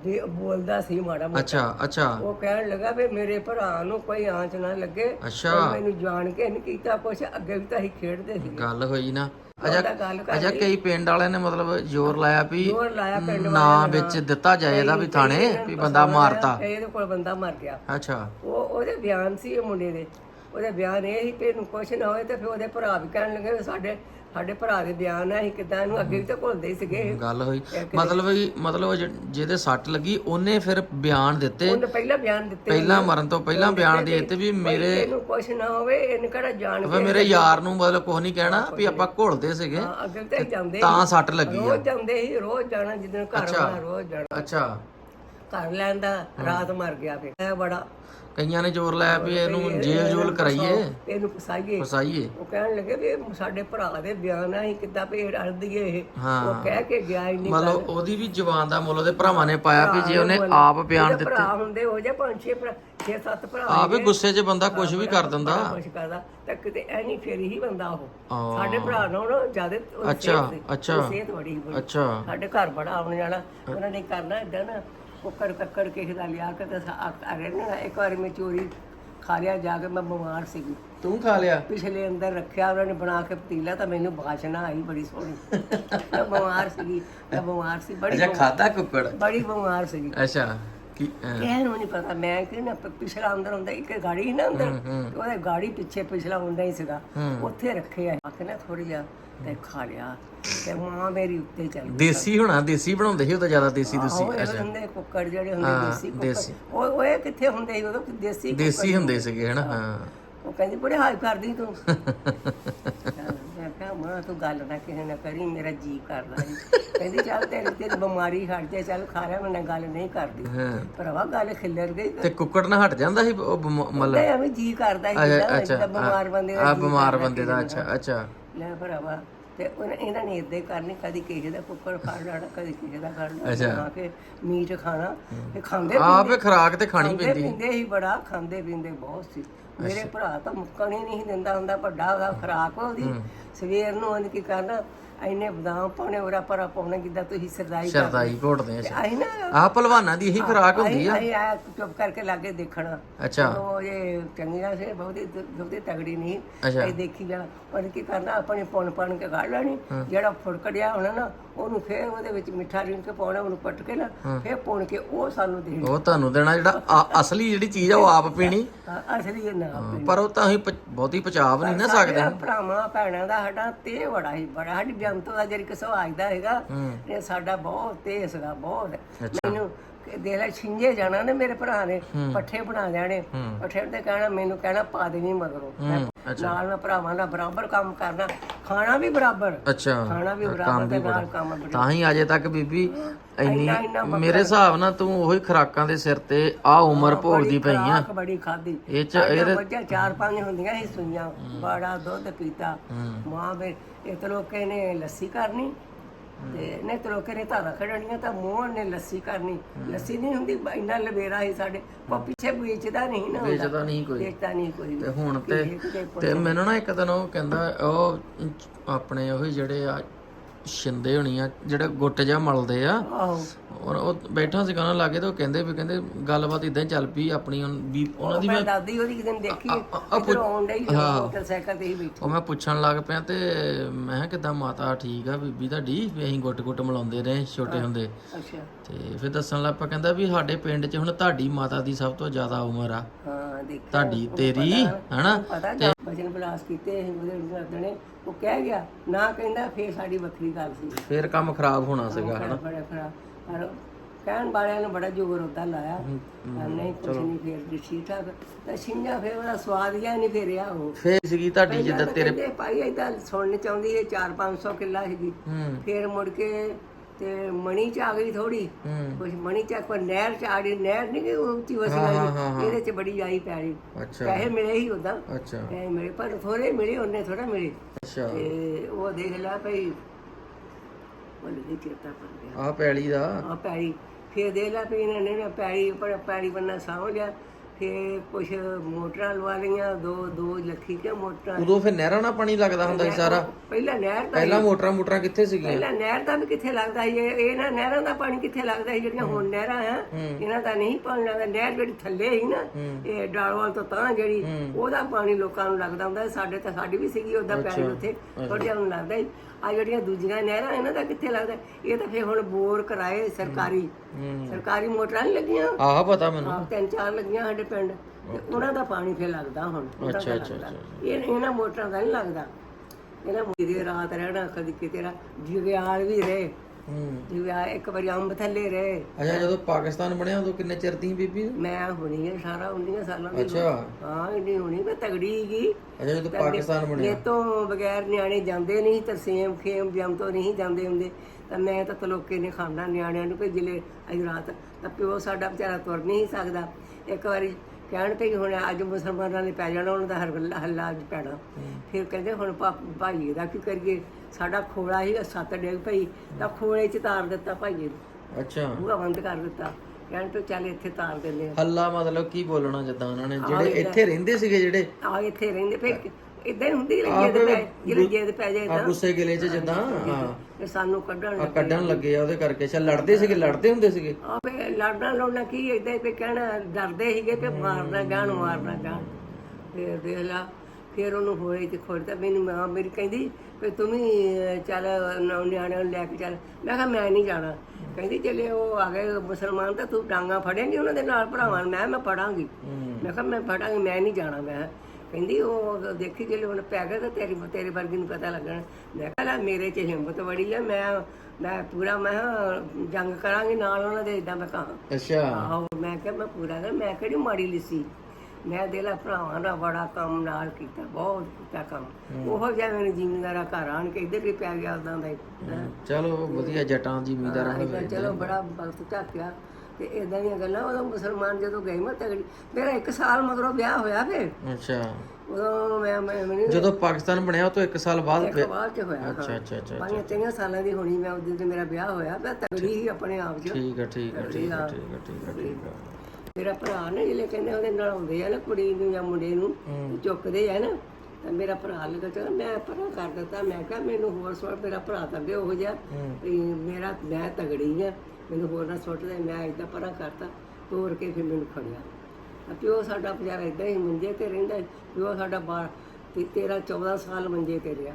ਵੀ ਬੋਲਦਾ ਸੀ ਮਾੜਾ ਮੋਟਾ। ਅੱਛਾ ਅੱਛਾ। ਉਹ ਕਹਿਣ ਲੱਗਾ ਵੀ ਮੇਰੇ ਭਰਾ ਨੂੰ ਕੋਈ ਆਂਚ ਨਾ ਲੱਗੇ। ਅੱਛਾ। ਮੈਨੂੰ ਜਾਣ ਕੇ ਨਹੀਂ ਕੀਤਾ ਕੁਛ ਅੱਗੇ ਵੀ ਤਾਂ ਅਸੀਂ ਖੇਡਦੇ ਸੀ। ਗੱਲ ਹੋਈ ਨਾ। ਅਜਾ ਕਈ ਪਿੰਡ ਵਾਲਿਆਂ ਨੇ ਮਤਲਬ ਜ਼ੋਰ ਲਾਇਆ ਵੀ ਜ਼ੋਰ ਲਾਇਆ ਪਿੰਡ ਨਾ ਵਿੱਚ ਦਿੱਤਾ ਜਾਏ ਇਹਦਾ ਵੀ ਥਾਣੇ ਵੀ ਬੰਦਾ ਮਾਰਤਾ। ਇਹਦੇ ਕੋਲ ਬੰਦਾ ਮਰ ਗਿਆ। ਅੱਛਾ। ਉਹ ਉਹਦੇ ਬਿਆਨ ਸੀ ਇਹ ਮੁੰਡੇ ਦੇ। ਉਹਦੇ ਬਿਆਨ ਇਹ ਸੀ ਕਿ ਇਹਨੂੰ ਕੁਛ ਨਾ ਹੋਏ ਤੇ ਫਿਰ ਉਹਦੇ ਭਰਾ ਵੀ ਕਹਿਣ ਲੱਗੇ ਵੀ ਸਾਡੇ ਸਾਡੇ ਭਰਾ ਦੇ ਬਿਆਨ ਆ ਅਸੀਂ ਕਿਦਾਂ ਇਹਨੂੰ ਅੱਗੇ ਵੀ ਤਾਂ ਘੁਲਦੇ ਹੀ ਸੀਗੇ। ਗੱਲ ਹੋਈ। ਮਤਲਬ ਵੀ ਮਤਲਬ ਜਿਹਦੇ ਸੱਟ ਲੱਗੀ ਉਹਨੇ ਫਿਰ ਬਿਆਨ ਦਿੱਤੇ। ਉਹਨੇ ਪਹਿਲਾਂ ਬਿਆਨ ਦਿੱਤੇ। ਪਹਿਲਾਂ ਮਰਨ ਤੋਂ ਪਹਿਲਾਂ ਬਿਆਨ ਦੇ ਦਿੱਤੇ ਵੀ ਮੇਰੇ ਇਹਨੂੰ ਕੁਛ ਨਾ ਹੋਵੇ ਇਹਨੂੰ ਕਿਹੜਾ ਜਾਣ ਵੀ ਮੇਰੇ ਯਾਰ ਨੂੰ ਮਤਲਬ ਕੁਝ ਨਹੀਂ ਕਹਿਣਾ ਵੀ ਆਪਾਂ ਘੁਲਦੇ ਸੀਗੇ। ਅੱਗੇ ਜਾਂਦੇ ਤਾਂ ਸੱਟ ਲੱਗੀ ਆ। ਰੋਜ਼ ਜਾਂਦੇ ਸੀ ਰੋਜ਼ ਜਾਣਾ ਜਿੱਦਣ ਘਰ ਆਉਣਾ ਰੋਜ਼ ਜਾਣਾ। ਅੱਛਾ। ਘਰ ਲੈਂਦਾ ਰਾਤ ਮਰ ਗਿਆ ਫਿਰ। ਇਹ ਬੜਾ ਕਈਆਂ ਨੇ ਜ਼ੋਰ ਲਾਇਆ ਵੀ ਇਹਨੂੰ ਜੇਲ੍ਹ ਜੂਲ ਕਰਾਈਏ। ਇਹਨੂੰ ਫਸਾਈਏ। ਫਸਾਈਏ। ਉਹ ਕਹਿਣ ਲੱਗੇ ਵੀ ਇਹ ਸਾਡੇ ਭਰਾ ਦੇ ਬਿਆਨ ਆ ਅਸੀਂ ਕਿੱਦਾਂ ਭੇੜ ਅੜ ਦਈਏ ਇਹ। ਹਾਂ। ਉਹ ਕਹਿ ਕੇ ਗਿਆ ਹੀ ਨਹੀਂ ਮਤਲਬ ਉਹਦੀ ਵੀ ਜ਼ਬਾਨ ਦਾ ਮੁੱਲ ਉਹਦੇ ਭਰਾਵਾਂ ਨੇ ਪਾਇਆ ਵੀ ਜੇ ਉਹਨੇ ਆਪ ਬਿਆਨ ਉਹਦੇ ਭਰਾ ਹੁੰਦੇ ਹੋ ਜਾ ਪੰਜ ਛੇ ਭਰਾ ਛੇ ਸੱਤ ਭਰਾ ਆਪੇ ਗੁੱਸੇ 'ਚ ਬੰਦਾ ਕੁਝ ਵੀ ਕਰ ਦਿੰਦਾ। ਕੁਛ ਕਰਦਾ। ਤਾਂ ਕਿਤੇ ਐ ਨਹੀਂ ਫੇਰ ਹੀ ਬੰਦਾ ਉਹ। ਹਾਂ। ਸਾਡੇ ਭਰਾ ਨੂੰ ਨਾ ਜ਼ਿਆਦਾ ਅੱਛਾ, ਅੱਛਾ। ਸਿਹਤ ਬੜੀ ਅੱਛਾ। ਸਾਡੇ ਘਰ ਬੜਾ ਆਉਣ ਜਾਣਾ ਉਹਨਾਂ ਨੇ ਕਰਨਾ ਇਦਾਂ ਨਾ। ਕੁੱਕੜ ਕੱਕੜ ਕਿਸੇ ਦਾ ਲਿਆ ਕੇ ਤੇ ਨਾ ਇੱਕ ਵਾਰੀ ਮੈਂ ਚੋਰੀ ਖਾ ਲਿਆ ਜਾ ਕੇ ਮੈਂ ਬਿਮਾਰ ਸੀਗੀ। ਤੂੰ ਖਾ ਲਿਆ? ਪਿਛਲੇ ਅੰਦਰ ਰੱਖਿਆ ਉਹਨਾਂ ਨੇ ਬਣਾ ਕੇ ਪਤੀਲਾ ਤਾਂ ਮੈਨੂੰ ਬਾਸ਼ਨਾ ਆਈ ਬੜੀ ਸੋਹਣੀ। ਮੈਂ ਬਿਮਾਰ ਸੀਗੀ ਮੈਂ ਬਿਮਾਰ ਸੀ ਬੜੀ ਅੱਛਾ ਖਾਦਾ ਕੁੱਕੜ? ਬੜੀ ਬਿਮਾਰ ਸੀਗੀ। ਅੱਛਾ। ਕੀ? ਕਹਿਣ ਨੂੰ ਨਹੀਂ ਪਤਾ। ਮੈਂ ਕਿ ਨਾ ਪ- ਪਿਛਲਾ ਅੰਦਰ ਹੁੰਦਾ ਇੱਕ ਗਾੜੀ ਸੀ ਨਾ ਅੰਦਰ ਤੇ ਉਹਦੇ ਗਾੜੀ ਪਿੱਛੇ ਪਿਛਲਾ ਹੁੰਦਾ ਹੀ ਸੀਗਾ। ਉੱਥੇ ਰੱਖਿਆ ਆ ਕੇ ਨਾ ਥੋੜੀ ਜਿਹਾ ਤੇ ਖਾ ਲਿਆ। ਤੇ ਮਾਂ ਮੇਰੀ ਉੱਤੇ ਚੱਲ ਗਈ ਦੇਸੀ ਹੋਣਾ ਦੇਸੀ ਬਣਾਉਂਦੇ ਸੀ ਉਹ ਤਾਂ ਜ਼ਿਆਦਾ ਦੇਸੀ ਦੂਸੀ ਉਹ ਹੁੰਦੇ ਕੁੱਕੜ ਜਿਹੜੇ ਹੁੰਦੇ ਦੇਸੀ ਦੇਸੀ। ਕੁੱਕੜ। ਉਹ ਉਹ ਇਹ ਕਿੱਥੇ ਹੁੰਦੇ ਸੀ? ਉਦੋਂ ਦੇਸੀ ਦੇਸੀ ਹੁੰਦੇ ਸੀਗੇ ਹਨਾ ਹਾਂ। ਉਹ ਕਹਿੰਦੀ ਬੜੇ ਹਾਈ ਕਰਦੀ ਤੂੰ। <laughs> ਕਿਹਾ ਮਾਂ ਤੂੰ ਗੱਲ ਨਾ ਕਿਸੇ ਨਾਲ ਕਰੀ ਮੇਰਾ ਜੀ ਕਰਦਾ ਜੀ ਕਹਿੰਦੀ ਚੱਲ ਤੇਰੀ ਤੇਰੀ ਬਿਮਾਰੀ ਹਟ ਜਾਏ ਚੱਲ ਖਾ ਲਿਆ ਮੈਂ ਗੱਲ ਨਹੀਂ ਕਰਦੀ। ਹਾਂ। ਭਰਾਵਾ ਗੱਲ ਖਿੱਲਰ ਗਈ। ਤੇ ਕੁੱਕੜ ਨਾ ਹਟ ਜਾਂਦਾ ਸੀ ਉਹ ਬਮ- ਮਤਲਬ ਤੇ ਐਵੇਂ ਜੀ ਕਰਦਾ ਸੀ ਅੱਛਾ ਜਿੱਦਾਂ ਜਿੱਦਾਂ ਬਿਮਾਰ ਬੰਦੇ ਦਾ ਆ ਬਿਮਾਰ ਕਰਦਾ ਬੰਦੇ ਦਾ ਅੱਛਾ ਅੱਛਾ। ਲੈ ਭਰਾਵਾ ਤੇ ਉਹਨੇ ਇਹਨਾਂ ਨੇ ਇਦਾਂ ਕਰਨੀ ਕਦੀ ਕਿਸੇ ਦਾ ਕੁੱਕੜ ਫੜ ਲੈਣਾ ਕਦੀ ਕਿਸੇ ਦਾ ਫੜ ਲੈਣਾ ਬਣਾ ਕੇ ਮੀਟ ਖਾਣਾ ਤੇ ਖਾਂਦੇ ਆਪੇ ਖਰਾਕ ਤੇ ਖਾਣੀ ਖਾਂਦੇ ਪੈਂਦੀ। ਪੀਂਦੇ ਹੀ ਬੜਾ ਖਾਂਦੇ ਪੀਂਦੇ ਬਹੁਤ ਸੀ। ਮੇਰੇ ਭਰਾ ਤਾਂ ਮੁੱਕਣ ਹੀ ਨਹੀਂ ਸੀ ਦਿੰਦਾ ਹੁੰਦਾ ਵੱਡਾ ਉਹਦਾ ਖਰਾਕ ਉਹਦੀ। ਸਵੇਰ ਨੂੰ ਉਹਨੇ ਕੀ ਕਰਨਾ ਐਨੇ ਬਦਾਮ ਪਾਉਣੇ ਉਰਾ ਪਰਾ ਪਾਉਣੇ ਜਿੱਦਾਂ ਤੁਸੀਂ ਸਰਦਾਈ ਸ਼ਰਦਾਈ ਘੋਟਦੇ ਆ ਨਾ ਆ ਪਹਿਲਵਾਨਾਂ ਦੀ ਇਹੀ ਖਰਾਕ ਹੁੰਦੀ ਆ। ਆ ਚੁੱਪ ਕਰਕੇ ਲਾਗੇ ਦੇਖਣਾ। ਅੱਛਾ। ਉਹ ਇਹ ਚੰਗੀਆਂ ਸੇ ਬਹੁਤੀ ਬਹੁਤੀ ਤਗੜੀ ਨਹੀਂ। ਇਹ ਦੇਖੀ ਜਾਣਾ। ਉਹਨੇ ਕੀ ਕਰਨਾ ਆਪਣੀ ਪੁਣ ਪਣ ਕੇ ਕੱਢ ਲੈਣੀ। ਜਿਹੜਾ ਫੁੜਕੜਿਆ ਹੋਣਾ ਨਾ ਉਹਨੂੰ ਫੇਰ ਉਹਦੇ ਵਿੱਚ ਮਿੱਠਾ ਰਿੰਨ ਕੇ ਪਾਉਣਾ ਉਹਨੂੰ ਪੱਟ ਕੇ ਨਾ ਫੇਰ ਪੁਣ ਕੇ ਉਹ ਸਾਨੂੰ ਦੇਣੀ। ਉਹ ਤੁਹਾਨੂੰ ਦੇਣਾ ਜਿਹੜਾ ਆ- ਅਸਲੀ ਜਿਹੜੀ ਚੀਜ਼ ਆ ਉਹ ਆਪ ਪੀਣੀ। ਹਾਂ, ਅਸਲੀ ਇਹ ਨਾ ਪਰ ਉਹ ਤਾਂ ਅਸੀਂ ਪ- ਬਹੁਤੀ ਪਚਾਵ ਨਹੀਂ ਨਾ ਸਕਦੇ ਸਾਡੇ ਭਰਾਵਾਂ ਭੈਣਾਂ ਦਾ ਸਾਡਾ ਤੇ ਬੜਾ ਹੀ ਬੜਾ ਸਾਡੀ ਜੰਤ ਦਾ ਜਿਹੜੀ ਕਿਸੋ ਆਜਦਾ ਹੈਗਾ ਇਹ ਸਾਡਾ ਬਹੁਤ ਤੇਜ਼ ਸੀਗਾ ਬਹੁਤ। ਮੈਨੂੰ ਦੇਖ ਲੈ ਜਾਣਾ ਨੇ ਮੇਰੇ ਭਰਾ ਨੇ ਪੱਠੇ ਬਣਾ ਜਾਣੇ ਪੱਠੇ ਤੇ ਕਹਿਣਾ ਮੈਨੂੰ ਕਹਿਣਾ ਪਾ ਦੇਣੀ ਮਗਰੋਂ। ਨਾਲ ਮੈਂ ਭਰਾਵਾਂ ਦਾ ਬਰਾਬਰ ਕੰਮ ਕਰਨਾ। ਖਾਣਾ ਵੀ ਬਰਾਬਰ। ਅੱਛਾ ਖਾਣਾ ਵੀ ਬਰਾਬਰ ਤੇ ਨਾਲ ਕੰਮ ਤਾਂ ਹੀ ਅਜੇ ਤੱਕ ਬੀਬੀ ਇੰਨੀ ਮੇਰੇ ਹਿਸਾਬ ਨਾਲ ਤੂੰ ਉਹੀ ਖਰਾਕਾਂ ਦੇ ਸਿਰ ਤੇ ਆ ਉਮਰ ਭੋਗਦੀ ਪਈ ਆ। ਬੜੀ ਖਾਦੀ ਇਹ ਚ ਮੱਝਾਂ ਚਾਰ ਪੰਜ ਹੁੰਦੀਆਂ ਸੀ ਸੂਈਆਂ। ਬੜਾ ਦੁੱਧ ਪੀਤਾ। ਮਾਂ ਵੇ ਇਹ ਤਰੋਕੇ ਨੇ ਲੱਸੀ ਕਰਨੀ ਤੇ ਨੇ ਤਰੋਕੇ ਨੇ ਧਾਰਾ ਖੜਣੀਆਂ ਤਾਂ ਮੋਹਨ ਨੇ ਲੱਸੀ ਕਰਨੀ। ਲੱਸੀ ਨਹੀਂ ਹੁੰਦੀ ਇੰਨਾ ਲਵੇਰਾ ਸੀ ਸਾਡੇ। ਕੋ ਪਿੱਛੇ ਵੇਚਦਾ ਨਹੀਂ ਨਾ ਹੁੰਦਾ ਵੇਚਦਾ ਨਹੀਂ ਕੋਈ। ਵੇਚਦਾ ਨਹੀਂ ਕੋਈ। ਤੇ ਹੁਣ ਤੇ ਤੇ ਮੈਨੂੰ ਨਾ ਇੱਕ ਦਿਨ ਉਹ ਕਹਿੰਦਾ ਉਹ ਆਪਣੇ ਉਹੀ ਜਿਹੜੇ ਆ ਸ਼ਿੰਦੇ ਹੋਣੀ ਆ ਜਿਹੜੇ ਗੁੱਟ ਜਾ ਮਲਦੇ ਆ। ਆਹੋ। ਔਰ ਉਹ ਬੈਠਾ ਸੀ ਉਹਨਾਂ ਲਾਗੇ ਤੇ ਉਹ ਕਹਿੰਦੇ ਵੀ ਕਹਿੰਦੇ ਗੱਲਬਾਤ ਇਦਾਂ ਚੱਲ ਪਈ ਆਪਣੀ ਹੁਣ ਵੀ ਉਹਨਾਂ ਦੀ ਮੈਂ ਦਾਦੀ ਉਹਦੀ ਕਿਤੇ ਦੇਖੀ ਇਧਰ ਆਉਣ ਡਈ ਮੋਟਰਸਾਈਕਲ ਤੇ ਹੀ ਬੈਠੀ। ਉਹ ਮੈਂ ਪੁੱਛਣ ਲੱਗ ਪਿਆ ਤੇ ਮੈਂ ਕਿਹਾ ਕਿਦਾਂ ਮਾਤਾ ਠੀਕ ਆ ਬੀਬੀ ਤੁਹਾਡੀ? ਵੀ ਅਸੀਂ ਗੁੱਟ ਗੁੱਟ ਮਿਲਾਉਂਦੇ ਰਹੇ ਛੋਟੇ ਹੁੰਦੇ। ਅੱਛਾ। ਤੇ ਫਿਰ ਦੱਸਣ ਲੱਗ ਪਿਆ ਕਹਿੰਦਾ ਵੀ ਸਾਡੇ ਪਿੰਡ 'ਚ ਹੁਣ ਤੁਹਾਡੀ ਮਾਤਾ ਦੀ ਸਭ ਤੋਂ ਜ਼ਿਆਦਾ ਉਮਰ ਆ। ਹਾਂ ਦੇਖ ਤੁਹਾਡੀ ਤੇਰੀ ਹਨਾ? ਪਤਾ ਜਾਂ ਵਜਨ ਬਲਾਸ ਕੀਤੇ ਅਸੀਂ ਉਹਦੇ ਜਣੇ ਉਹ ਕਹਿ ਗਿਆ ਨਾ ਕਹਿੰਦਾ ਫੇਰ ਸਾਡੀ ਵੱਖਰੀ ਗੱਲ ਸੀ। ਫਿਰ ਕੰਮ ਖਰਾਬ ਹੋਣਾ ਸੀਗਾ ਹਨਾ? ਬੜਾ ਖਰਾ ਪਰ ਕਹਿਣ ਵਾਲਿਆਂ ਨੇ ਬੜਾ ਜ਼ੋਰ ਉਹਦਾ ਲਾਇਆ। ਪਰ ਨਹੀਂ ਕੁਛ ਨਹੀਂ ਫੇਰ ਜੀ ਠੀਕ ਠਾਕ। ਤਾਂ ਸਿੰਜਾ ਫੇਰ ਉਹਦਾ ਸਵਾਦ ਜਿਹਾ ਨਹੀਂ ਫੇਰਿਆ ਉਹ। ਫੇਰ ਸੀਗੀ ਤੁਹਾਡੀ ਜਿੱਦਾਂ ਤੇਰੇ ਕਹਿੰਦੇ ਭਾਈ ਏਦਾਂ ਸੁਣਨ ਚ ਆਉਂਦੀ ਹੈ 4-500 ਕਿੱਲਾ ਸੀਗੀ। ਹੂੰ। ਫੇਰ ਮੁੜ ਕੇ ਤੇ ਮਣੀ ਚ ਆ ਗਈ ਥੋੜੀ ਹੂੰ। ਕੁਛ ਮਣੀ ਚ ਕੋਈ ਨਹਿਰ ਚ ਆ ਗਈ। ਨਹਿਰ ਨਹੀਂ ਕਿ ਉੱਚੀ ਵਸੀ ਆਈ। ਇਹਦੇ ਚ ਬੜੀ ਆਈ ਪੈਰੀ ਅੱਛਾ। ਪੈਸੇ ਮਿਲੇ ਹੀ ਉਦਾਂ। ਅੱਛਾ। ਪੈਸੇ ਮਿਲੇ ਪਰ ਥੋੜੇ ਮਿਲੇ ਉਹਨੇ ਥੋੜਾ ਮਿਲੇ। ਅੱਛਾ। ਤੇ ਉਹ ਦੇਖ ਲਿਆ ਭਈ ਚੇਤਾ ਗਿਆ। ਆ ਪੈਲੀ ਦਾ? ਆ ਪੈਰੀ ਫਿਰ ਦੇ ਲਾ ਵੀ ਇਹਨਾਂ ਨੇ ਨਾ ਪੈੜੀ ਪਰ ਪੈੜੀ ਬੰਨਾ ਸਾਂਭ ਲਿਆ। ਫਿਰ ਕੁਛ ਮੋਟਰਾਂ ਲਵਾ ਲਈਆਂ ਦੋ ਦੋ ਲੱਖੀ ਕੇ ਮੋਟਰਾਂ। ਉਦੋਂ ਫਿਰ ਨਹਿਰਾਂ ਨਾਲ ਪਾਣੀ ਲੱਗਦਾ ਹੁੰਦਾ ਸੀ ਸਾਰਾ? ਪਹਿਲਾਂ ਨਹਿਰ ਦਾ ਪਹਿਲਾਂ ਮੋਟਰਾਂ ਮੋਟਰਾਂ ਕਿੱਥੇ ਸੀਗੀਆਂ? ਪਹਿਲਾਂ ਨਹਿਰ ਦਾ ਵੀ ਕਿੱਥੇ ਲੱਗਦਾ ਸੀ। ਇਹ ਇਹ ਨਾ ਨਹਿਰਾਂ ਦਾ ਪਾਣੀ ਕਿੱਥੇ ਲੱਗਦਾ ਸੀ ਜਿਹੜੀਆਂ ਹੁਣ ਨਹਿਰਾਂ ਆ ਇਹਨਾਂ ਦਾ ਨਹੀਂ ਪਾਣੀ ਲੱਗਦਾ। ਨਹਿਰ ਜਿਹੜੀ ਥੱਲੇ ਸੀ ਨਾ ਇਹ ਡਾਲਵਾਲ ਤੋਂ ਤਾਂ ਜਿਹੜੀ ਉਹਦਾ ਪਾਣੀ ਲੋਕਾਂ ਨੂੰ ਲੱਗਦਾ ਹੁੰਦਾ। ਸਾਡੇ ਤਾਂ ਸਾਡੀ ਵੀ ਸੀਗੀ ਉਹਦਾ ਪੈਣੀ ਉੱਥੇ ਥੋੜਾ ਜਿਹਾ ਨੂੰ ਲੱਗਦਾ ਸੀ। ਆ ਜਿਹੜੀਆਂ ਦੂਜੀਆਂ ਨਹਿਰਾਂ ਇਹਨਾਂ ਦਾ ਕਿੱਥੇ ਲੱਗਦਾ? ਇਹ ਤਾਂ ਫੇਰ ਹੁਣ ਬੋਰ ਕਰਾਏ ਸਰਕਾਰੀ। ਹੂੰ। ਸਰਕਾਰੀ ਮੋਟਰਾਂ ਨਹੀਂ ਲੱਗੀਆਂ। ਆਹ ਪਤਾ ਮੈਨੂੰ। ਤਿੰਨ ਚਾਰ ਲੱਗੀਆਂ ਸਾਡੇ ਪਿੰਡ ਤੇ ਉਹਨਾਂ ਦਾ ਪਾਣੀ ਫੇਰ ਲੱਗਦਾ ਹੁਣ ਉਹਨਾਂ ਦਾ ਲੱਗਦਾ। ਇਹ ਇਹਨਾਂ ਮੋਟਰਾਂ ਦਾ ਨਹੀਂ ਲੱਗਦਾ। ਇਹਨਾਂ ਮੋਟਰਾਂ ਰਾਤ ਰਹਿਣਾ ਕਦੀ ਕਿਤੇ ਰਾ ਜਿਗਿਆਲ ਵੀ ਰਹੇ। ਹੂੰ। ਜਿਗਿਆਲ ਇੱਕ ਵਾਰੀ ਅੰਬ ਥੱਲੇ ਰਹੇ। ਅੱਛਾ ਜਦੋਂ ਪਾਕਿਸਤਾਨ ਬਣਿਆ ਉਦੋਂ ਕਿੰਨੇ ਚਿਰ ਦੀ ਬੀਬੀ? ਮੈਂ ਹੁਣੀ ਹੈ ਸਾਰਾ 19 ਸਾਲਾਂ ਦੀ ਅੱਛਾ। ਹਾਂ ਇੰਨੀ ਹੁਣੀ ਮੈਂ ਤਗੜੀ ਗਈ ਅੱਛਾ ਜਦੋਂ ਪਾਕਿਸਤਾਨ ਬਣਿਆ। ਇਹ ਤੋਂ ਬਗੈਰ ਨਿਆਣੇ ਜਾਂਦੇ ਨਹੀਂ ਤਰਸੇਮ ਖੇਮ ਜਮ ਤੋਂ ਨਹੀਂ ਜਾਂਦੇ ਹੁੰਦੇ। ਤਾਂ ਮੈਂ ਤਾਂ ਤਲੋਕੇ ਨੇ ਖਾਂਦਾ ਨਿਆਣਿਆਂ ਨੂੰ ਭੇਜਲੇ ਅੱਜ ਰਾਤ ਤਾਂ ਪਿਓ ਸਾਡਾ ਵਿਚਾਰਾ ਤੁਰ ਨਹੀਂ ਸਕਦਾ। ਇੱਕ ਵਾਰੀ ਕਹਿਣ ਤੇ ਹੁਣ ਅੱਜ ਮੁਸਲਮਾਨਾਂ ਨੇ ਪੈ ਜਾਣਾ ਉਹਨਾਂ ਦਾ ਹਰ ਗੱਲਾ ਹੱਲਾ ਅੱਜ ਪੈਣਾ। ਫਿਰ ਕਹਿੰਦੇ ਹੁਣ ਭਾ- ਭਾਈਏ ਦਾ ਕੀ ਕਰੀਏ? ਸਾਡਾ ਖੋਲਾ ਹੀ ਸੱਤ ਡੇਗ ਪਈ। ਤਾਂ ਖੋਲੇ ਚ ਤਾਰ ਦਿੱਤਾ ਭਾਈਏ ਨੂੰ। ਅੱਛਾ। ਬੂਹਾ ਬੰਦ ਕਰ ਦਿੱਤਾ। ਕਹਿਣ ਤੋਂ ਚੱਲ ਇੱਥੇ ਤਾਰ ਦਿੰਦੇ ਆ। ਹੱਲਾ ਮਤਲਬ ਕੀ ਬੋਲਣਾ ਜਿੱਦਾਂ ਉਹਨਾਂ ਨੇ? ਜਿਹੜੇ ਇੱਥੇ ਰਹਿੰਦੇ ਸੀਗੇ ਜਿਹੜੇ? ਆ ਇੱਥੇ ਰਹਿੰਦੇ। ਫਿਰ ਇਦਾਂ ਹੀ ਹੁੰਦੀ ਲੱਗੇ ਤੇ ਪੈ ਜਿਹੜੇ ਜੇਦ ਪੈ ਜਾਏ ਆ ਗੁੱਸੇ ਗਿਲੇ ਚ ਜਿੱਦਾਂ ਹਾਂ। ਤੇ ਸਾਨੂੰ ਕੱਢਣ ਆ ਕੱਢਣ ਲੱਗੇ ਆ ਉਹਦੇ ਕਰਕੇ। ਅੱਛਾ ਲੜਦੇ ਸੀਗੇ ਲੜਦੇ ਹੁੰਦੇ ਸੀਗੇ? ਆ ਫੇ ਲੜਨਾ ਲੋਣਾ ਕੀ ਇਦਾਂ ਹੀ ਕਹਿਣਾ ਡਰਦੇ ਸੀਗੇ ਕਿ ਮਾਰਨਾ ਜਾਣ ਮਾਰਨਾ ਜਾਣ ਫਿਰ ਦੇਖ ਲਾ ਫਿਰ ਉਹਨੂੰ ਹੋਏ ਤੇ ਖੋੜ ਤਾਂ ਮੈਨੂੰ ਮਾਂ ਮੇਰੀ ਕਹਿੰਦੀ ਵੀ ਤੂੰ ਵੀ ਅਹ, ਚੱਲ ਨ- ਨਿਆਣਿਆਂ ਨੂੰ ਲੈ ਕੇ ਚੱਲ। ਮੈਂ ਕਿਹਾ ਮੈਂ ਨਹੀਂ ਜਾਣਾ। ਕਹਿੰਦੀ ਚੱਲੇ ਉਹ ਆ ਗਏ ਮੁਸਲਮਾਨ ਤਾਂ ਤੂੰ ਡਾਂਗਾ ਫੜੇਂਗੀ ਉਹਨਾਂ ਦੇ ਨਾਲ ਭਰਾਵਾਂ ਨੂੰ। ਮੈਂ ਕਿਹਾ ਮੈਂ ਫੜਾਂਗੀ। ਮੈਂ ਕਿਹਾ ਮੈਂ ਫੜਾਂਗੀ ਮੈਂ ਨਹੀਂ ਜਾਣਾ। ਮੈਂ ਕਿਹਾ। ਕਹਿੰਦੀ ਉਹ ਦੇਖੀ ਜੇ ਹੁਣ ਪੈ ਗਿਆ ਤਾਂ ਤੇਰੀ ਤੇਰੇ ਵਰਗੀ ਨੂੰ ਪਤਾ ਲੱਗਣਾ। ਮੈਂ ਕਿਹਾ ਲੈ ਮੇਰੇ 'ਚ ਹਿੰਮਤ ਬੜੀ ਆ ਮੈਂ ਮੈਂ ਪੂਰਾ ਮੈਂ ਕਿਹਾ ਜੰਗ ਕਰਾਂਗੀ ਨਾਲ ਉਹਨਾਂ ਦੇ ਇਦਾਂ ਮੈਂ ਕਹਾਂ। ਅੱਛਾ। ਆਹੋ ਮੈਂ ਕਿਹਾ ਮੈਂ ਪੂਰਾ ਕਰ ਮੈਂ ਕਿਹੜੀ ਮਾੜੀ ਲਿਸੀ। ਮੈਂ ਦੇ ਲਾ ਭਰਾਵਾਂ ਦਾ ਬੜਾ ਕੰਮ ਨਾਲ ਕੀਤਾ ਬਹੁਤ ਕੀਤਾ ਕੰਮ। ਉਹੋ ਜਿਹਾ ਮੈਨੂੰ ਜ਼ਿਮੀਂਦਾਰਾ ਘਰ ਆਣ ਕੇ ਇੱਧਰ ਵੀ ਪੈ ਗਿਆ ਉਦਾਂ ਦਾ ਹੀ। ਹੈਂ। ਚਲੋ ਵਧੀਆ ਜਟਾਂ ਜ਼ਿਮੀਂਦਾਰਾਂ ਕਿਹਾ ਚਲੋ ਬੜਾ ਵਕਤ ਝਾਕਿਆ। ਤੇ ਇਦਾਂ ਦੀਆਂ ਗੱਲਾਂ ਉਦੋਂ ਮੁਸਲਮਾਨ ਜਦੋਂ ਗਏ ਮੈਂ ਤਗੜੀ ਮੇਰਾ ਇੱਕ ਸਾਲ ਮਗਰੋਂ ਵਿਆਹ ਹੋਇਆ ਫੇ ਅੱਛਾ। ਉਦੋਂ ਮੈਂ ਮੈਂ ਜਦੋਂ ਪਾਕਿਸਤਾਨ ਬਣਿਆ ਉਹ ਤੋਂ 1 ਸਾਲ ਬਾਅਦ ਇੱਕ ਬਾਅਦ ਚ ਹੋਇਆ ਅੱਛਾ ਅੱਛਾ ਅੱਛਾ ਪੰਜ ਤਿੰਨ ਸਾਲਾਂ ਦੀ ਹੋਣੀ ਮੈਂ ਉਦੋਂ ਤੇ ਮੇਰਾ ਵਿਆਹ ਹੋਇਆ ਮੈਂ ਤਗੜੀ ਹੀ ਆਪਣੇ ਆਪ 'ਚ। ਠੀਕ ਹੈ ਠੀਕ ਹੈ ਠੀਕ ਹੈ ਠੀਕ ਹੈ ਠੀਕ ਹੈ ਮੇਰਾ ਭਰਾ ਨੇ ਜਿਹੜੇ ਕਹਿੰਦੇ ਉਹਦੇ ਨਾਲ ਹੁੰਦੇ ਆ ਨਾ ਕੁੜੀ ਨੂੰ ਜਾਂ ਮੁੰਡੇ ਨੂੰ ਚੁੱਕਦੇ ਆ ਨਾ ਤਾਂ ਮੇਰਾ ਭਰਾ ਲੱਗਾ ਚਲ ਮੈਂ ਪਰਾਂ ਕਰ ਦਿੱਤਾ ਮੈਂ ਕਿਹਾ ਮੈਨੂੰ ਹੋਰ ਸੁਣ ਮੇਰਾ ਭਰਾ ਤਾਂ ਅੱਗੇ ਉਹ ਜਿਹਾ ਮੇਰਾ ਮੈਂ ਤਗੜੀ ਆ। ਮੈਨੂੰ ਹੋਰ ਨਾ ਸੁੱਟ ਦੇ ਮੈਂ ਇਦਾਂ ਪਰਾਂ ਕਰਤਾ ਤੋੜ ਕੇ ਫਿਰ ਮੈਨੂੰ ਖੜਿਆ। ਤਾਂ ਪਿਓ ਸਾਡਾ ਵਿਚਾਰਾ ਇਦਾਂ ਹੀ ਮੰਜੇ ਤੇ ਰਹਿੰਦਾ ਸੀ। ਪਿਓ ਸਾਡਾ ਬਾਹਰ ਤੇ 13 14 ਸਾਲ ਮੰਜੇ ਤੇ ਰਿਹਾ।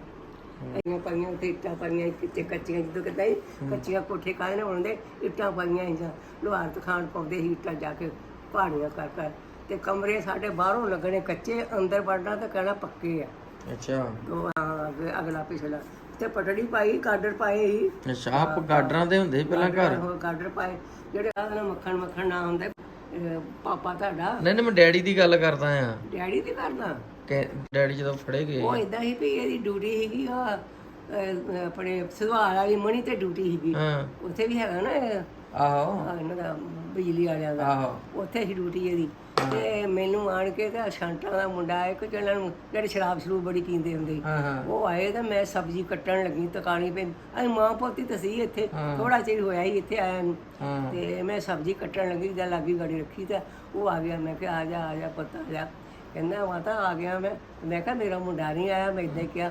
ਐਂ ਪਾਈਆਂ ਤੇ ਇੱਟਾਂ ਪਾਈਆਂ ਕਿਤੇ ਕੱਚੀਆਂ ਜਦੋਂ ਕਿਤੇ ਕੱਚੀਆਂ ਕੋਠੇ ਕਾਹਦੇ ਨਾਲ ਬਣਦੇ? ਇੱਟਾਂ ਪਾਈਆਂ ਜਾਂ ਲੋਹਾਰ ਤਖਾਨ ਪਾਉਂਦੇ ਸੀ ਇੱਟਾਂ ਜਾ ਕੇ ਪਹਾੜੀਆਂ ਕਰ ਕਰ। ਤੇ ਕਮਰੇ ਸਾਡੇ ਬਾਹਰੋਂ ਲੱਗਣੇ ਕੱਚੇ ਅੰਦਰ ਵੜਨਾ ਤਾਂ ਕਹਿਣਾ ਪੱਕੇ ਆ। ਅੱਛਾ। ਉਹ ਹਾਂ, ਅੱਗੇ ਅਗਲਾ ਪਿਛਲਾ। ਤੇ ਪਟੜੀ ਪਾਈ ਕਾਡਰ ਪਾਏ ਸੀ। ਅੱਛਾ ਆਪ ਗਾਡਰਾਂ ਦੇ ਹੁੰਦੇ ਸੀ ਪਹਿਲਾਂ ਘਰ? ਕਾਡਰ ਪਾਏ। ਜਿਹੜੇ ਆਹ ਨਾਲ ਮੱਖਣ ਮੱਖਣ ਨਾ ਹੁੰਦਾ ਅਹ ਪਾਪਾ ਤੁਹਾਡਾ। ਨਹੀਂ ਨਹੀਂ ਮੈਂ ਡੈਡੀ ਦੀ ਗੱਲ ਕਰਦਾ ਆ ਡੈਡੀ ਤੇ ਕਰਦਾ? ਕਿ ਡੈਡੀ ਜਦੋਂ ਫੜੇ ਗਏ। ਉਹ ਇਦਾਂ ਹੀ ਵੀ ਇਹਦੀ ਡਿਊਟੀ ਹੈਗੀ ਆ ਅਹ, ਆਪਣੇ ਸੁਧਾਰ ਵਾਲੀ ਮਣੀ ਤੇ ਡਿਊਟੀ ਹੈਗੀ ਹਾਂ। ਉੱਥੇ ਵੀ ਹੈਗਾ ਨਾ ਇਹ, ਆਹੋ। ਆਹ ਇਹਨਾਂ ਦਾ ਬਿਜਲੀ ਵਾਲਿਆਂ ਦਾ। ਆਹੋ। ਉੱਥੇ ਹੀ ਡਿਊਟੀ ਇਹਦੀ। ਤੇ ਮੈਨੂੰ ਆਣ ਕੇ ਤੇ ਸ਼ਾਂਟਾਂ ਦਾ ਮੁੰਡਾ ਜਿਹਨਾਂ ਨੂੰ ਜਿਹੜੇ ਸ਼ਰਾਬ ਸ਼ਰੂਬ ਬੜੀ ਪੀਂਦੇ ਹੁੰਦੇ ਸੀ। ਹਾਂ ਹਾਂ। ਉਹ ਆਏ ਤਾਂ ਮੈਂ ਸਬਜ਼ੀ ਕੱਟਣ ਲੱਗੀ ਤਕਾਣੀ ਪਈ। ਅਸੀਂ ਮਾਂ ਪੋਤੀ ਤਾਂ ਸੀ ਇੱਥੇ ਥੋੜਾ ਚਿਰ ਹੋਇਆ ਹੀ ਇੱਥੇ ਆਇਆ ਨੂੰ। ਹਾਂ। ਤੇ ਮੈਂ ਸਬਜ਼ੀ ਕੱਟਣ ਲੱਗੀ ਜਾਂ ਲਾਗੀ ਗਾੜੀ ਰੱਖੀ ਤਾਂ ਉਹ ਆ ਗਿਆ। ਮੈਂ ਕਿਹਾ ਆ ਜਾ ਆ ਜਾ ਪੁੱਤ ਆ ਜਾ। ਕਹਿੰਦਾ ਮਾਤਾ ਆ ਗਿਆ ਮੈਂ। ਮੈਂ ਕਿਹਾ ਮੇਰਾ ਮੁੰਡਾ ਨਹੀਂ ਆਇਆ ਮੈਂ ਇਦਾਂ ਕਿਹਾ।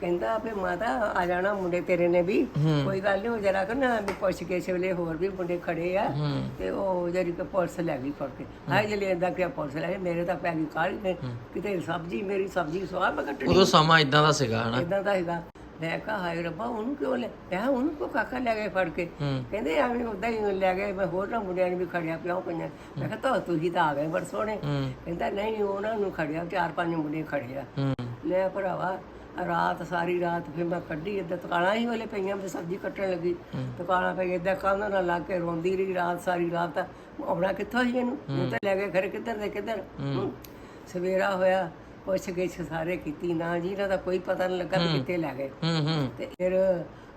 ਕਹਿੰਦਾ ਫੇ ਮਾਤਾ ਆ ਜਾਣਾ ਮੁੰਡੇ ਤੇਰੇ ਨੇ ਵੀ। ਕੋਈ ਗੱਲ ਨਹੀਂ ਹੋ ਜਰਾ ਕਰ ਨਾ ਵੀ ਪੁੱਛ ਕੇ ਵੇਲੇ ਹੋਰ ਵੀ ਮੁੰਡੇ ਖੜੇ ਆ। ਤੇ ਉਹ ਜਿਹੜੀ ਕਿ ਪੁਲਿਸ ਲੈ ਗਈ ਫੜ ਕੇ। ਹਾਏ ਜਲੇ ਏਦਾਂ ਕਿ ਪੁਲਿਸ ਲੈ ਗਈ? ਮੇਰੇ ਤਾਂ ਪੈ ਗਈ ਕਾਲੀ ਨੇ। ਕਿਤੇ ਸਬਜ਼ੀ ਮੇਰੀ ਸਬਜ਼ੀ ਸਵਾਰ ਮੈਂ ਕੱਟਣੀ ਉਦੋਂ ਸਮਾਂ ਇਦਾਂ ਦਾ ਸੀਗਾ ਹਨਾ। ਇਦਾਂ ਦਾ ਹੈਗਾ ਮੈਂ ਕਿਹਾ ਹਾਏ ਰੱਬਾ ਉਹਨੂੰ ਕਿਉਂ ਲੈ? ਮੈਂ ਉਹਨੂੰ ਕੋ ਕਾਕਾ ਲੈ ਗਏ ਫੜ ਕੇ? ਕਹਿੰਦੇ ਐਵੇਂ ਉਦਾਂ ਹੀ ਲੈ ਗਏ ਮੈਂ ਹੋਰ ਨਾ ਮੁੰਡਿਆਂ ਨੇ ਵੀ ਖੜਿਆ ਪਿਆ ਉਹ ਪੰਜਾਂ ਮੈਂ ਕਿਹਾ ਤਾਂ ਤੁਸੀਂ ਤਾਂ ਆ ਗਏ ਬੜ ਸੋਹਣੇ। ਕਹਿੰਦਾ ਨਹੀਂ ਉਹਨਾਂ ਨੂੰ ਖੜਿਆ ਚਾਰ ਪੰਜ ਮੁੰਡੇ ਖੜੇ ਆ ਹੂੰ। ਲੈ ਭਰਾਵਾ ਰਾਤ ਸਾਰੀ ਰਾਤ ਫਿਰ ਮੈਂ ਕੱਢੀ ਏਦਾਂ ਤਕਾਲਾਂ ਹੀ ਵਾਲੇ ਪਈਆਂ ਮੈਂ ਸਬਜ਼ੀ ਕੱਟਣ ਲੱਗੀ। ਤਕਾਲਾਂ ਪਈ ਏਦਾਂ ਕੰਧ ਨਾਲ ਲਾ ਕੇ ਰੋਂਦੀ ਰਹੀ ਰਾਤ ਸਾਰੀ ਰਾਤ ਆਉਣਾ ਕਿੱਥੋਂ ਸੀ ਇਹਨੂੰ? ਉਹ ਤਾਂ ਲੈ ਗਏ ਖਰੇ ਕਿੱਧਰ ਦੇ ਕਿੱਧਰ। ਸਵੇਰਾ ਹੋਇਆ ਪੁੱਛ ਗਿੱਛ ਸਾਰੇ ਕੀਤੀ ਨਾ ਜੀ ਇਹਨਾਂ ਦਾ ਕੋਈ ਪਤਾ ਨਹੀਂ ਲੱਗਾ ਵੀ ਕਿੱਥੇ ਲੈ ਗਏ। ਹੂੰ ਹੂੰ। ਤੇ ਫਿਰ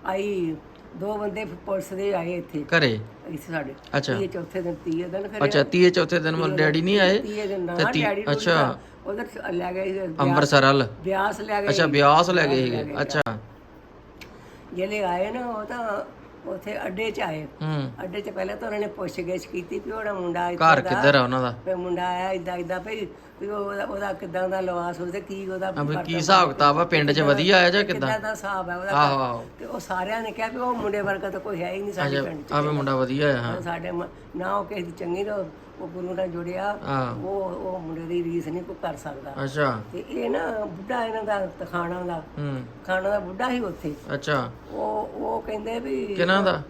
ਆਈ ਦੋ ਬੰਦੇ ਪੁਲਿਸ ਦੇ ਆਏ ਇੱਥੇ। ਘਰੇ? ਇੱਥੇ ਸਾਡੇ। ਅੱਛਾ। ਤੀਏ ਚੌਥੇ ਦਿਨ ਤੀਏ ਦਿਨ ਖਰੇ ਅੱਛਾ ਤੀਏ ਚੌਥੇ ਦਿਨ ਮਤਲਬ ਡੈਡੀ ਨਹੀਂ ਆਏ? ਤੀਏ ਦਿਨ ਨਾ ਡੈਡੀ ਅੱਛਾ। ਉਧਰ ਲੈ ਗਏ ਅੰਮ੍ਰਿਤਸਰ ਵੱਲ? ਬਿਆਸ ਲੈ ਗਏ ਅੱਛਾ ਬਿਆਸ ਲੈ ਗਏ ਅੱਛਾ। ਜਿਹੜੇ ਆਏ ਨਾ ਉਹ ਤਾਂ ਉੱਥੇ ਅੱਡੇ 'ਚ ਆਏ। ਹੂੰ। ਅੱਡੇ 'ਚ ਪਹਿਲਾਂ ਤਾਂ ਉਹਨਾਂ ਨੇ ਪੁੱਛ-ਗਿੱਛ ਕੀਤੀ ਵੀ ਉਹਦਾ ਮੁੰਡਾ ਇੱਦਾਂ ਘਰ ਕਿੱਧਰ ਆ ਉਹਨਾਂ ਦਾ? ਵੀ ਮੁੰਡਾ ਆਇਆ ਇਦਾਂ ਇਦਾਂ ਭਈ ਵੀ ਉਹਦਾ ਉਹਦਾ ਕਿਦਾਂ ਦਾ ਲਿਬਾਸ ਉਹਦੇ ਕੀ ਉਹਦਾ ਆ ਵੀ ਕੀ ਹਿਸਾਬ ਕਿਤਾਬ ਆ ਪਿੰਡ 'ਚ ਵਧੀਆ ਆ ਜਾਂ ਕਿਦਾਂ? ਕਿਦਾਂ ਦਾ ਹਿਸਾਬ ਹੈ ਉਹਦਾ ਆਹੋ ਆਹੋ। ਤੇ ਉਹ ਸਾਰਿਆਂ ਨੇ ਕਿਹਾ ਵੀ ਉਹ ਮੁੰਡੇ ਵਰਗਾ ਤਾਂ ਕੋਈ ਹੈ ਹੀ ਨਹੀਂ ਸਾਡੇ ਪਿੰਡ 'ਚ। ਆ ਵੀ ਮੁੰਡਾ ਵਧੀਆ ਆ ਹਾਂ। ਸਾਡੇ ਮ- ਨਾ ਉਹ ਕਿਸੇ ਦੀ ਚੰਗੀ ਨਾ ਉਹ ਗੁਰੂ ਨਾਲ ਜੁੜਿਆ ਹਾਂ। ਉਹ ਉਹ ਮੁੰਡੇ ਦੀ ਰੀਸ ਨਹੀਂ ਕੋਈ ਕਰ ਸਕਦਾ। ਅੱਛਾ। ਤੇ ਇਹ ਨਾ ਬੁੱਢਾ ਇਹਨਾਂ ਦਾ ਤਖਾਣਾ ਦਾ ਹੂੰ। ਖਾਣਾ ਦਾ ਬੁੱਢਾ ਹੀ ਉੱਥੇ। ਅੱਛਾ। ਉਹ ਉਹ ਕਹਿੰਦੇ ਵੀ ਕਿਹਨਾਂ ਦਾ?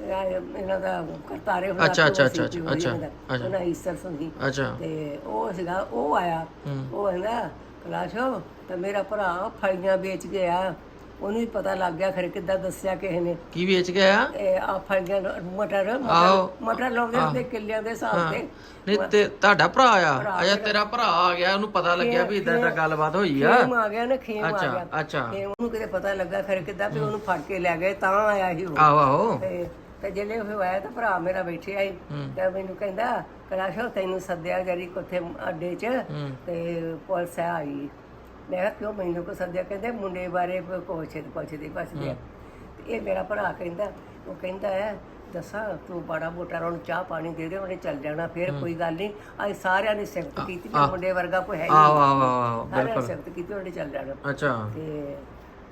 ਇਹ ਇਹਨਾਂ ਦਾ ਕਰਤਾਰੇ ਹੁੰਦਾ ਅੱਛਾ, ਅੱਛਾ, ਅੱਛਾ, ਅੱਛਾ, ਉਹਨਾਂ ਈਸਰ ਸੰਗੀ ਅੱਛਾ। ਤੇ ਉਹ ਸੀਗਾ ਉਹ ਆਇਆ। ਉਹ ਕਹਿੰਦਾ ਕਲਾਸ਼ੋ ਤੇ ਮੇਰਾ ਭਰਾ ਫਲੀਆਂ ਵੇਚ ਗਿਆ ਉਹਨੂੰ ਵੀ ਪਤਾ ਲੱਗ ਗਿਆ ਖਰੇ ਕਿੱਦਾਂ ਦੱਸਿਆ ਕਿਸੇ ਨੇ। ਕੀ ਵੇਚ ਕੇ ਆਇਆ? ਇਹ ਆ ਫਲੀਆਂ ਮਟਰ ਆਹੋ। ਮਟਰ ਮਟਰ ਲਾਉਂਦੇ ਹੁੰਦੇ ਕਿੱਲਿਆਂ ਦੇ ਹਿਸਾਬ ਤੇ। ਨਹੀਂ ਤੇ ਤੁਹਾਡਾ ਭਰਾ ਆ। ਅਜਾ ਤੇਰਾ ਭਰਾ ਆ ਗਿਆ ਉਹਨੂੰ ਪਤਾ ਲੱਗਿਆ ਵੀ ਇਦਾਂ ਇਦਾਂ ਗੱਲਬਾਤ ਹੋਈ ਆ। ਖੇਮ ਆ ਗਿਆ ਨਾ ਖੇਮ ਆ ਅੱਛਾ ਗਿਆ। ਅੱਛਾ। ਤੇ ਉਹਨੂੰ ਕਿਤੇ ਪਤਾ ਲੱਗਾ ਫਿਰ ਕਿੱਦਾਂ ਵੀ ਉਹਨੂੰ ਫੜ ਕੇ ਲੈ ਗਏ ਤਾਂ ਆਇਆ ਸੀ ਉਹ। ਆਹੋ ਆਹੋ। ਤੇ ਤੇ ਜਿਹੜੇ ਉਹ ਆਇਆ ਤਾਂ ਭਰਾ ਮੇਰਾ ਬੈਠਿਆ ਸੀ। ਤੇ ਮੈਨੂੰ ਕਹਿੰਦਾ ਕਲਾਸ਼ੋ ਤੈਨੂੰ ਸੱਦਿਆ ਜਰੀ ਕੋਥੇ ਅੱਡੇ 'ਚ ਤੇ ਪੁਲਿਸ ਆਈ। ਮੈਂ ਕਿਹਾ ਕਿਉਂ ਮੈਨੂੰ ਕੋ ਸੱਦਿਆ? ਕਹਿੰਦੇ ਮੁੰਡੇ ਬਾਰੇ ਪੁੱਛਦੇ ਪੁੱਛਦੇ ਪੁੱਛਦੇ ਆ। ਤੇ ਇਹ ਮੇਰਾ ਭਰਾ ਕਹਿੰਦਾ ਉਹ ਕਹਿੰਦਾ ਹੈ ਦੱਸਾਂ ਤੂੰ ਬੜਾ ਮੋਟਾ ਉਹਨੂੰ ਚਾਹ ਪਾਣੀ ਦੇ ਦੇ ਉਹਨੇ ਚੱਲ ਜਾਣਾ ਫਿਰ ਕੋਈ ਗੱਲ ਨਹੀਂ। ਅੱਜ ਸਾਰਿਆਂ ਨੇ ਸਿਫਤ ਕੀਤੀ ਵੀ ਮੁੰਡੇ ਵਰਗਾ ਕੋਈ ਹੈ ਨਹੀਂ। ਆਹੋ ਆਹੋ ਆਹੋ ਨੇ ਸਿਫਤ ਕੀਤੀ ਉਹਨੇ ਚੱਲ ਜਾਣਾ। ਅੱਛਾ। ਤੇ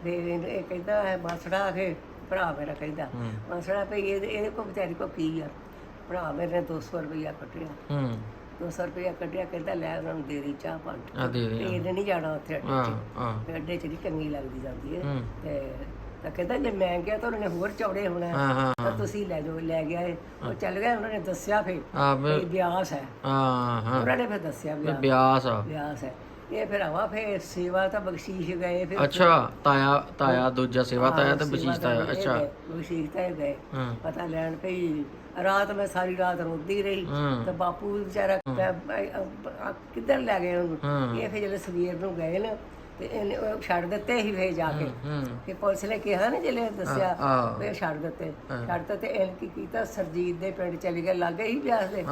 ਫਿਰ ਇਹ ਕਹਿੰਦਾ ਹੈ ਮਾਸੜਾ ਆਖੇ ਭਰਾ ਮੇਰਾ ਕਹਿੰਦਾ ਮਾਸੜਾ ਭਈ ਇਹਦੇ ਕੋ ਵਿਚਾਰੀ ਕੋ ਕੀ ਆ? ਭਰਾ ਮੇਰੇ ਨੇ 200 ਰੁਪਇਆ ਕੱਢਿਆ। ਹੂੰ। 200 ਰੁਪਇਆ ਕੱਢਿਆ ਕਹਿੰਦਾ ਲੈ ਉਹਨਾਂ ਨੂੰ ਦੇ ਦੀ ਚਾਹ ਪਾਣੀ। ਆ ਦੇ ਦੇ ਤੇ ਇਹਨੇ ਨਹੀਂ ਜਾਣਾ ਉੱਥੇ ਅੱਡੇ ਹਾਂ 'ਚ। ਹਾਂ। ਤੇ ਅੱਡੇ 'ਚ ਨਹੀਂ ਚੰਗੀ ਲੱਗਦੀ ਜਾਂਦੀ ਹੈ। ਹੂੰ। ਤੇ ਤਾਂ ਕਹਿੰਦਾ ਜੇ ਮੈਂ ਗਿਆ ਤਾਂ ਉਹਨਾਂ ਨੇ ਹੋਰ ਚੌੜੇ ਹੋਣਾ ਹੈ। ਹਾਂ ਹਾਂ ਤਾਂ ਤੁਸੀਂ ਲੈ ਜਾਓ ਲੈ ਗਿਆ ਇਹ ਉਹ ਚੱਲ ਗਿਆ ਉਹਨਾਂ ਨੇ ਦੱਸਿਆ ਫਿਰ ਆ ਬਿਆਸ ਹੈ। ਹਾਂ ਹਾਂ। ਉਹਨਾਂ ਨੇ ਫਿਰ ਦੱਸਿਆ ਬਿਆਸ ਬਿਆਸ ਆ। ਬਿਆਸ ਹੈ। ਇਹ ਫਿਰ ਹਵਾ ਫਿਰ ਸੇਵਾ ਤਾਂ ਬਖਸ਼ੀਸ਼ ਗਏ ਫਿਰ ਅੱਛਾ ਤਾਇਆ ਤਾਇਆ ਦੂਜਾ ਸੇਵਾ ਤਾਇਆ ਤੇ ਬਸ਼ੀਸ਼ ਤਾਇਆ ਅੱਛਾ। ਬਖਸ਼ੀਸ਼ ਤਾਂ ਇਹ ਗਏ ਪਤਾ ਲੈਣ ਪਈ ਰਾਤ ਮੈਂ ਸਾਰੀ ਰਾਤ ਰੋਂਦੀ ਰਹੀ ਤੇ ਬਾਪੂ ਵਿਚਾਰਾ ਕਿੱਧਰ ਲੈ ਗਏ ਉਹਨੂੰ। ਇਹ ਫਿਰ ਜਦੋਂ ਸਵੇਰ ਨੂੰ ਗਏ ਨਾ ਤੇ ਇਹਨੇ ਉਹ ਛੱਡ ਦਿੱਤੇ ਹੀ ਵੇ ਜਾ ਕੇ। ਕਿ ਪੁਲਿਸ ਨੇ ਕਿਹਾ ਨਾ ਜਿਹੜੇ ਦੱਸਿਆ ਇਹ ਛੱਡ ਦਿੱਤੇ। ਛੱਡ ਦਿੱਤੇ ਇਹ ਕੀ ਕੀਤਾ? ਸਰਜੀਤ ਦੇ ਪਿੰਡ ਚਲੇ ਗਏ ਲਾਗੇ ਹੀ ਬਿਆਸ ਦੇ।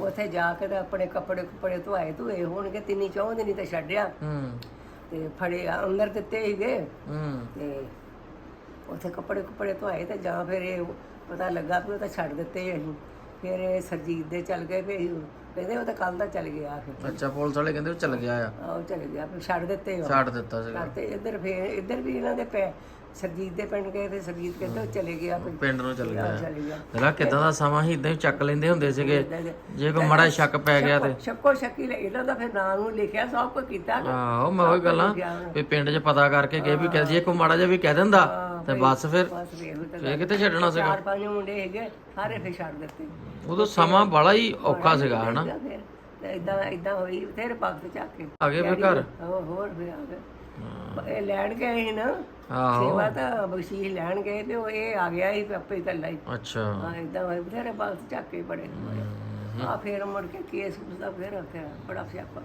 ਉੱਥੇ ਜਾ ਕੇ ਤੇ ਆਪਣੇ ਕੱਪੜੇ ਕੁਪੜੇ ਧੁਆਏ ਧੁਏ ਹੋਣਗੇ ਤਿੰਨੀ ਚੌਂ ਦਿਨ ਤੇ ਛੱਡਿਆ। ਤੇ ਫੜੇ ਅੰਦਰ ਦਿੱਤੇ ਹੂੰ। ਤੇ ਉੱਥੇ ਕੱਪੜੇ ਕੁਪੜੇ ਧੋਏ ਤੇ ਜਾਂ ਫਿਰ ਇਹ ਪਤਾ ਲੱਗਾ ਵੀ ਉਹ ਤਾਂ ਛੱਡ ਦਿੱਤੇ ਅਸੀਂ ਫਿਰ ਇਹ ਸਰਜੀਤ ਦੇ ਚੱਲ ਗਏ ਵੀ ਕਹਿੰਦੇ ਉਹ ਤਾਂ ਕੱਲ ਦਾ ਚੱਲ ਗਿਆ ਫਿਰ। ਅੱਛਾ ਪੁਲਿਸ ਵਾਲੇ ਕਹਿੰਦੇ ਉਹ ਚੱਲ ਗਿਆ ਆ। ਆਹ ਚੱਲ ਗਿਆ ਫਿਰ ਛੱਡ ਦਿੱਤੇ ਉਹ ਛੱਡ ਦਿੱਤਾ ਸੀਗਾ। ਤੇ ਇੱਧਰ ਫਿਰ ਇੱਧਰ ਵੀ ਇਹਨਾਂ ਦੇ ਪੈ ਸਰਜੀਤ ਦੇ ਪਿੰਡ ਗਏ ਤੇ ਸਰਜੀਤ ਕਹਿੰਦੇ ਉਹ ਚਲੇ ਗਿਆ ਫਿਰ ਪਿੰਡ ਨੂੰ ਚੱਲ ਗਿਆ। ਚਲੇ ਗਿਆ। ਜਿਹੜਾ ਕਿਦਾਂ ਦਾ ਸਮਾਂ ਸੀ ਇਦਾਂ ਹੀ ਚੱਕ ਲੈਂਦੇ ਹੁੰਦੇ ਸੀਗੇ। ਜੇ ਕੋਈ ਮੜਾ ਸ਼ੱਕ ਪੈ ਗਿਆ ਤੇ। ਸ਼ੱਕੋ ਸ਼ੱਕੀ ਲੈ ਇਹਨਾਂ ਦਾ ਫਿਰ ਨਾਂ ਨੂੰ ਲਿਖਿਆ ਸਭ ਕੁਝ ਕੀਤਾ ਆਹੋ ਮੈਂ ਉਹੀ ਗੱਲਾਂ ਵੀ ਪਿੰਡ 'ਚ ਪਤਾ ਕਰਕੇ ਗਏ ਵੀ ਕਹਿ ਜੇ ਕੋਈ ਮਾੜਾ ਜਿਹਾ ਵੀ ਕਹਿ ਦਿੰਦਾ ਤੇ ਬਸ ਫਿਰ ਬਸ ਵੇਖ ਤੇ ਇਹ ਕਿਤੇ ਛੱਡਣਾ ਸੀਗਾ? ਚਾਰ ਪੰਜ ਮੁੰਡੇ ਹੈਗੇ ਸਾਰੇ ਫਿਰ ਛੱਡ ਦਿੱਤੇ। ਉਦੋਂ ਸਮਾਂ ਬੜਾ ਹੀ ਔਖਾ ਸੀਗਾ ਹਨਾ? ਫਿਰ। ਇਦਾਂ ਇਦਾਂ ਹੋਈ ਫਿਰ ਭਗਤ ਚੱਕ ਕੇ। ਆ ਗਏ ਫਿਰ ਘਰ? ਹੋਰ ਹੋਰ ਫਿਰ ਆ ਗਏ। ਇਹ ਲੈਣ ਗਏ ਸੀ ਨਾ ਆਹੋ। ਸੇਵਾ ਤਾਂ ਬਖਸ਼ੀਸ਼ ਲੈਣ ਗਏ ਤੇ ਉਹ ਇਹ ਆ ਗਿਆ ਸੀ ਆਪੇ ਇਕੱਲਾ ਹੀ। ਅੱਛਾ। ਹਾਂ ਇਦਾਂ ਹੋਏ ਬਥੇਰੇ ਭਗਤ ਚੱਕ ਕੇ ਬੜੇ। ਆ ਫਿਰ ਮੁੜ ਕੇ ਕੇਸ ਉਸਦਾ ਫਿਰ ਉੱਥੇ ਬੜਾ ਸਿਆਪਾ